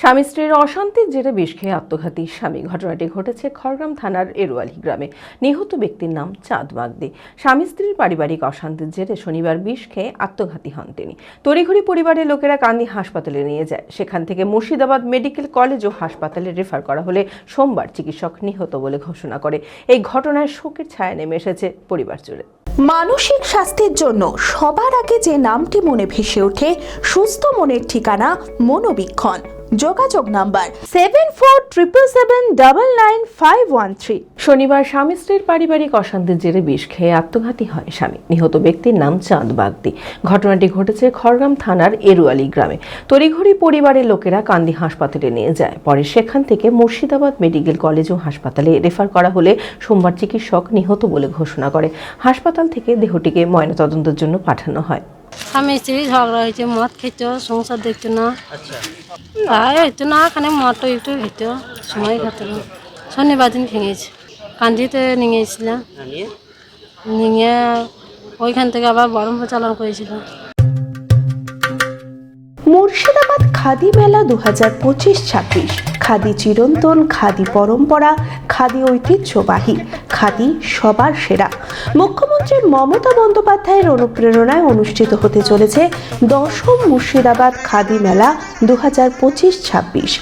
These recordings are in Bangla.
স্বামী স্ত্রীর অশান্তির জেরে বিষ খেয়ে আত্মঘাতী স্বামী। ঘটনাটি ঘটেছে খড়গ্রাম থানার এরোয়ালি গ্রামে। নিহত ব্যক্তির নাম চাঁদ বাগদি। স্বামী স্ত্রীর পারিবারিক অশান্তির জেরে শনিবার বিষ খেয়ে আত্মঘাতী হন তিনি। তড়িঘড়ি পরিবারের লোকেরা কান্দি হাসপাতালে নিয়ে যায়। সেখান থেকে মুর্শিদাবাদ মেডিকেল কলেজ ও হাসপাতালে রেফার করা হলে সোমবার চিকিৎসক নিহত বলে ঘোষণা করে। এই ঘটনায় শোকের ছায়া নেমে এসেছে পরিবার জুড়ে। মানসিক স্বাস্থ্যের জন্য সবার আগে যে নামটি মনে ভেসে ওঠে, সুস্থ মনের ঠিকানা মনোবীক্ষণ। যোগাযোগ number seven four triple seven double nine five one three. শনিবার স্বামী স্ত্রীর পারিবারিক অশান্তির জেরে বিষ খেয়ে আত্মঘাতী হয় স্বামী। নিহত ব্যক্তির নাম চাঁদ বাগদি। ঘটনাটি ঘটেছে খড়গ্রাম থানার এরুয়ালি গ্রামে। তড়িঘড়ি পরিবারের লোকেরা কান্দি হাসপাতালে নিয়ে যায়। পরে সেখান থেকে মুর্শিদাবাদ মেডিকেল কলেজ ও হাসপাতালে রেফার করা হলে সোমবার চিকিৎসক নিহত বলে ঘোষণা করে। হাসপাতাল থেকে দেহটিকে ময়নাতদন্তের জন্য পাঠানো হয়। স্বামী স্ত্রী ঝগড়া হয়েছে মদ খেত সংসার দেখতো না। আর হইতো না এখানে মদটা একটু খেত সময় খেত শনিবার দিন ভেঙেছে কান্দিতে নিয়ে? গেছিলাম নিয়ে ওইখান থেকে আবার বরম্ব চালান করেছিল। মুর্শিদাবাদ খাদি মেলা দু হাজার পঁচিশ ছাব্বিশ। খাদি চিরন্তন খাদি পরম্পরা খাদি ঐতিহ্যবাহী। খাদি, সবার সেরা। মুখ্যমন্ত্রী মমতা বন্দ্যোপাধ্যায়ের অনুপ্রেরণায় অনুষ্ঠিত হতে চলেছে দশম মুর্শিদাবাদ খাদি মেলা দু হাজার পঁচিশ ছাব্বিশ।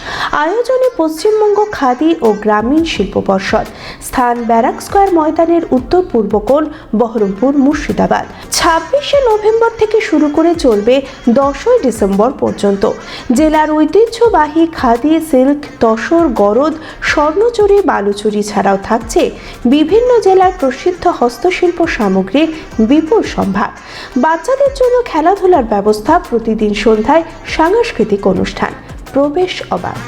আয়োজনে পশ্চিমবঙ্গ খাদি ও গ্রামীণ শিল্প পর্ষদ, স্থান ব্যারাক স্কোয়ার ময়দানের উত্তর পূর্ব কোণ, বহরমপুর মুর্শিদাবাদ। ছাব্বিশে নভেম্বর থেকে শুরু করে চলবে দশই ডিসেম্বর পর্যন্ত। জেলার ঐতিহ্যবাহী খাদি, সিল্ক, তসর, গরদ, স্বর্ণচুরি, বালুচুরি ছাড়াও থাকছে বিভিন্ন জেলার প্রসিদ্ধ হস্তশিল্প সামগ্রী বিপুল সম্ভার। বাচ্চাদের জন্য খেলাধুলার ব্যবস্থা প্রতিদিন সন্ধ্যায় সাংস্কৃতিক অনুষ্ঠান। প্রবেশ অবাধ।